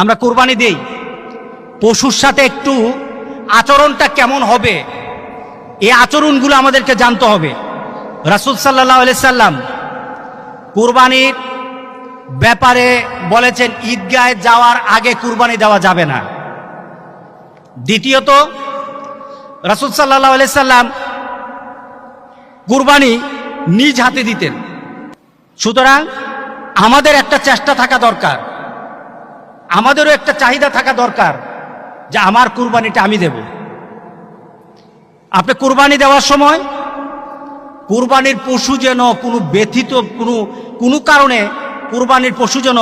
আমরা কোরবানি দেই। পশুর সাথে একটু আচরণটা কেমন হবে? এই আচরণগুলো আমাদেরকে জানতে হবে। রাসুল সাল্লাহ সাল্লাম কুরবানির ব্যাপারে বলেছেন ঈদগায় যাওয়ার আগে কুরবানি দেওয়া যাবে না। দ্বিতীয়ত, রাসুল সাল্লাহ সাল্লাম কুরবানি নিজ হাতে দিতেন। সুতরাং আমাদের একটা চেষ্টা থাকা দরকার। আমাদেরও একটা চাহিদা থাকা দরকার যে আমার কুরবানিটা আমি দেব। আপনি কুরবানি দেওয়ার সময় কুরবানির পশু যেন কোনো ব্যথিত কোনো কোনো কারণে কুরবানির পশু যেন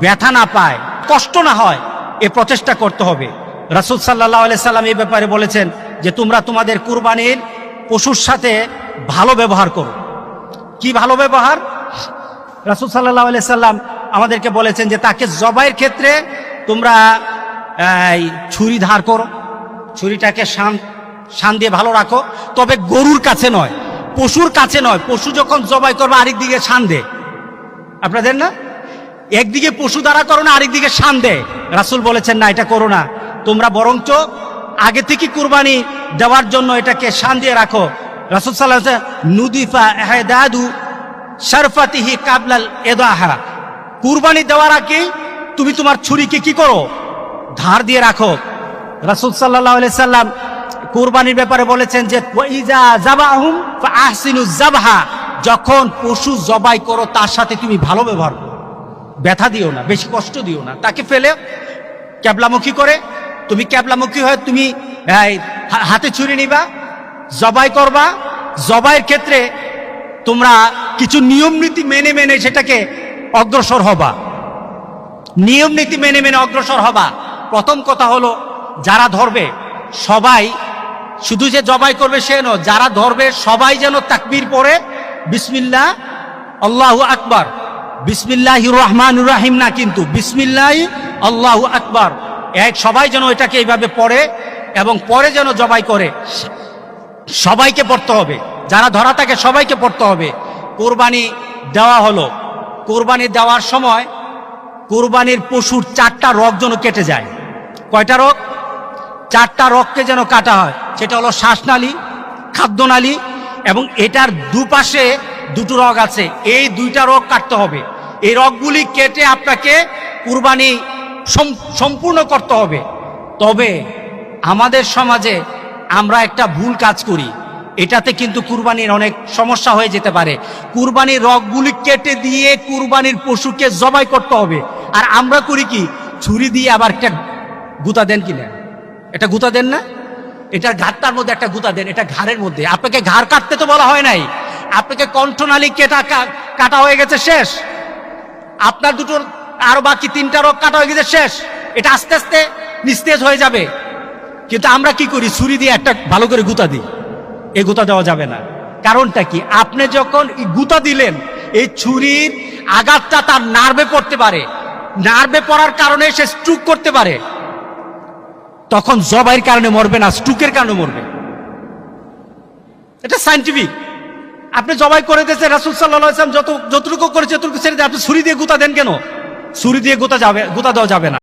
ব্যথা না পায়, কষ্ট না হয়, এ প্রচেষ্টা করতে হবে। রাসুল সাল্লাহ সাল্লাম এই ব্যাপারে বলেছেন যে তোমরা তোমাদের কুরবানির পশুর সাথে ভালো ব্যবহার করো। কি ভালো ব্যবহার? রাসুল সাল্লাহ সাল্লাম আমাদেরকে বলেছেন যে তাকে জবাইয়ের ক্ষেত্রে তোমরা ছুরি ধার করো। ছুরিটাকে শান শান দিয়ে ভালো রাখো। তবে গরুর কাছে নয়, পশুর কাছে নয়। পশু যখন জবাই করবে আরেক দিকে শান দে। আপনাদের না? একদিকে পশু দ্বারা করো না, আরেকদিকে শান দেয় রাসুল বলেছেন, না, এটা করো না। তোমরা বরঞ্চ আগে থেকে কুরবানি দেওয়ার জন্য এটাকে শান দিয়ে রাখো। রাসুল সাল্লাহ নুদিফা এহেদাদু শরফাতিহি কাবলাল এদাহা। কুরবানি দেওয়ার আগে তুমি তোমার ছুরিকে কি করো? ধার দিয়ে রাখো। রাসুল সাল্লাহ সাল্লাম কুরবানির ব্যাপারে বলেছেন যে যখন পশু জবাই করো, তার সাথে তুমি ভালো ব্যবহার করো। ব্যথা দিও না, বেশি কষ্ট দিও না। তাকে ফেলে ক্যাবলামুখী করে। তুমি ক্যাবলামুখী হয়ে তুমি হাতে ছুরি নিবা, জবাই করবা। জবাইয়ের ক্ষেত্রে তোমরা কিছু নিয়ম নীতি মেনে মেনে সেটাকে অগ্রসর হবা। নিয়ম নীতি মেনে মেনে অগ্রসর হবা। প্রথম কথা হলো, যারা ধরবে, সবাই শুধু যে জবাই করবে সে নয়, যারা ধরবে, সবাই যেন তাকবির পড়ে বিসমিল্লা আল্লাহু আকবার। বিসমিল্লাহ রহমান রাহিম না কিন্তু, বিসমিল্লাহ, আল্লাহু আকবার। এক, সবাই যেন এটাকে এইভাবে পড়ে এবং পরে যেন জবাই করে। সবাইকে পড়তে হবে। যারা ধরা থাকে সবাইকে পড়তে হবে। কোরবানি দেওয়া হলো। কোরবানি দেওয়ার সময় কোরবানির পশুর চারটা রগ যেন কেটে যায়। কয়টা রোগ? চারটা রগকে যেন কাটা হয়। সেটা হলো শ্বাসনালী, খাদ্যনালী এবং এটার দুপাশে দুটো রগ আছে। এই দুইটা রগ কাটতে হবে। এই রগগুলি কেটে আপনাকে কুরবানি সম্পূর্ণ করতে হবে। তবে আমাদের সমাজে আমরা একটা ভুল কাজ করি। এটাতে কিন্তু কুরবানির অনেক সমস্যা হয়ে যেতে পারে। কুরবানির রগগুলি কেটে দিয়ে কুরবানির পশুকে জবাই করতে হবে। আর আমরা করি কি? ছুরি দিয়ে আবার একটা গুতা দেন কিনা এটা গুতা দেন না? এটা ঘাটটার মধ্যে একটা গুতা দেন, এটা ঘাড়ের মধ্যে। আপনাকে ঘাড় কাটতে তো বলা হয় নাই। আপনাকে কণ্ঠনালী কেটা কা- কাটা হয়ে গেছে শেষ। আপনার দুটোর আরও বাকি তিনটা রোগ কাটা হয়ে গেছে শেষ। এটা আস্তে আস্তে নিস্তেজ হয়ে যাবে। কিন্তু আমরা কি করি? ছুরি দিয়ে একটা ভালো করে গুতা দিই। এই গুতা দেওয়া যাবে না। কারণটা কি? আপনি যখন গুতা দিলেন, এই ছুরির আঘাতটা তার নার্ভে পড়তে পারে। নার্ভে পড়ার কারণে সে স্ট্রুক করতে পারে। তখন জবাইয়ের কারণে মরবে না স্ট্রুকের কারণে মরবে। এটা সাইন্টিফিক আপনি জবাই করে দিয়েছেন, রাসুল সাল্লাহ ইসলাম যত যতটুকু করেছে যতটুকু ছেড়ে দিয়ে, আপনি ছুরি দিয়ে গুতা দেন কেন? ছুরি দিয়ে গুতা যাবে গুতা দেওয়া যাবে না।